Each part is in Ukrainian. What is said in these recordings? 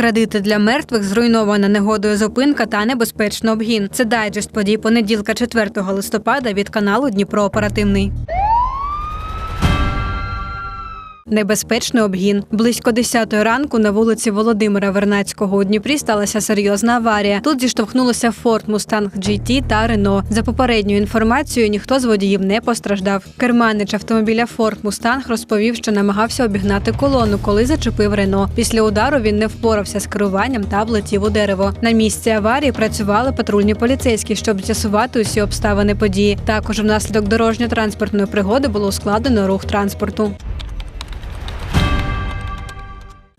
Кредити для мертвих, зруйнована негодою зупинка та небезпечний обгін. Це дайджест подій понеділка 4 листопада від каналу Дніпро Оперативний. Небезпечний обгін. Близько 10 ранку на вулиці Володимира Вернацького у Дніпрі сталася серйозна аварія. Тут зіштовхнулися Ford Mustang GT та Renault. За попередньою інформацією, ніхто з водіїв не постраждав. Керманич автомобіля Ford Mustang розповів, що намагався обігнати колону, коли зачепив Renault. Після удару він не впорався з керуванням та влетів у дерево. На місці аварії працювали патрульні поліцейські, щоб з'ясувати усі обставини події. Також внаслідок дорожньо-транспортної пригоди було ускладнено рух транспорту.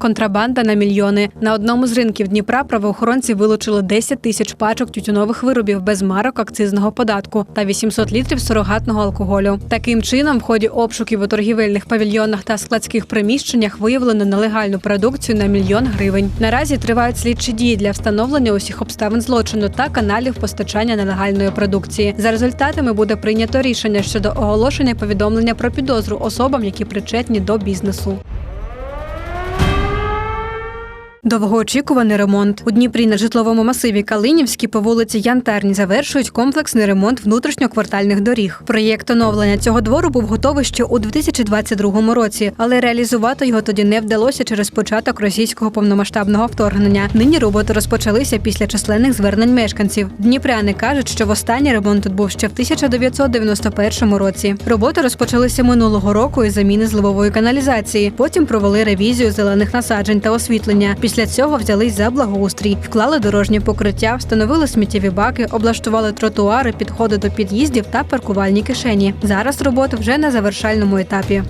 Контрабанда на мільйони на одному з ринків Дніпра правоохоронці вилучили 10 тисяч пачок тютюнових виробів без марок акцизного податку та 800 літрів сурогатного алкоголю. Таким чином, в ході обшуків у торгівельних павільйонах та складських приміщеннях виявлено нелегальну продукцію на мільйон гривень. Наразі тривають слідчі дії для встановлення усіх обставин злочину та каналів постачання нелегальної продукції. За результатами буде прийнято рішення щодо оголошення повідомлення про підозру особам, які причетні до бізнесу. Довгоочікуваний ремонт у Дніпрі на житловому масиві Калинівській по вулиці Янтарні завершують комплексний ремонт внутрішньоквартальних доріг. Проєкт оновлення цього двору був готовий ще у 2022 році, але реалізувати його тоді не вдалося через початок російського повномасштабного вторгнення. Нині роботи розпочалися після численних звернень мешканців. Дніпряни кажуть, що востаннє ремонт тут був ще в 1991 році. Роботи розпочалися минулого року із заміни зливової каналізації. Потім провели ревізію зелених насаджень та освітлення. Після цього взялись за благоустрій, вклали дорожнє покриття, встановили сміттєві баки, облаштували тротуари, підходи до під'їздів та паркувальні кишені. Зараз роботи вже на завершальному етапі.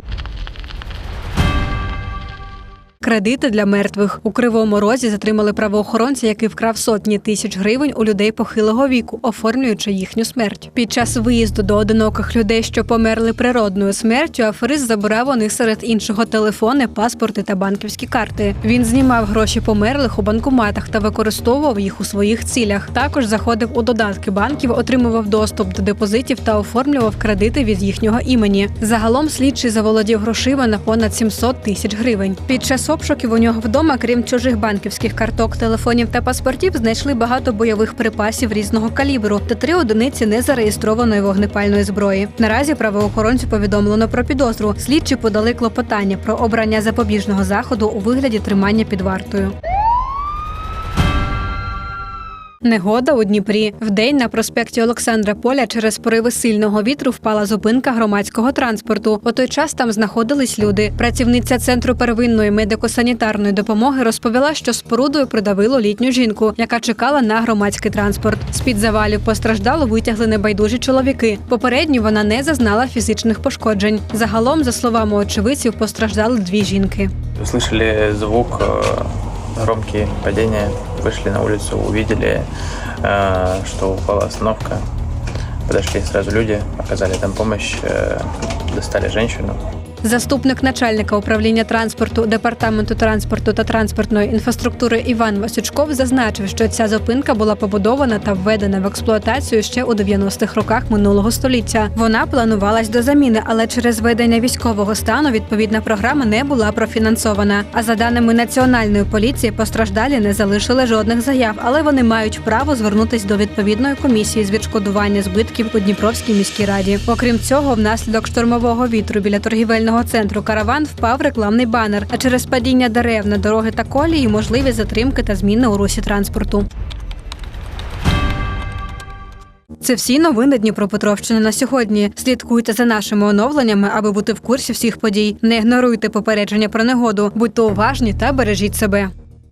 Кредити для мертвих у кривому розі затримали правоохоронця, який вкрав сотні тисяч гривень у людей похилого віку, оформлюючи їхню смерть. Під час виїзду до одиноких людей, що померли природною смертю, аферист забирав у них серед іншого телефони, паспорти та банківські карти. Він знімав гроші померлих у банкоматах та використовував їх у своїх цілях. Також заходив у додатки банків, отримував доступ до депозитів та оформлював кредити від їхнього імені. Загалом слідчий заволодів грошима на понад 700 тисяч гривень. Під час обшуків у нього вдома, крім чужих банківських карток, телефонів та паспортів, знайшли багато бойових припасів різного калібру та три одиниці незареєстрованої вогнепальної зброї. Наразі правоохоронцю повідомлено про підозру. Слідчі подали клопотання про обрання запобіжного заходу у вигляді тримання під вартою. Негода у Дніпрі. Вдень на проспекті Олександра Поля через пориви сильного вітру впала зупинка громадського транспорту. У той час там знаходились люди. Працівниця центру первинної медико-санітарної допомоги розповіла, що спорудою придавило літню жінку, яка чекала на громадський транспорт. З під завалів постраждало витягли небайдужі чоловіки. Попередньо вона не зазнала фізичних пошкоджень. Загалом, за словами очевидців, постраждали дві жінки. Услышали звук, э, громкие падения, вышли на улицу, увидели, э, что упала остановка. Подошли сразу люди, оказали там помощь, э, достали женщину. Заступник начальника управління транспорту департаменту транспорту та транспортної інфраструктури Іван Васючков зазначив, що ця зупинка була побудована та введена в експлуатацію ще у 90-х роках минулого століття. Вона планувалась до заміни, але через введення військового стану відповідна програма не була профінансована. А за даними національної поліції, постраждалі не залишили жодних заяв, але вони мають право звернутись до відповідної комісії з відшкодування збитків у Дніпровській міській раді. Окрім цього, внаслідок штормового вітру біля торгівельного центру караван впав рекламний банер. А через падіння дерев на дороги та колії можливі затримки та зміни у русі транспорту. Це всі новини Дніпропетровщини на сьогодні. Слідкуйте за нашими оновленнями, аби бути в курсі всіх подій. Не ігноруйте попередження про негоду, будьте уважні та бережіть себе.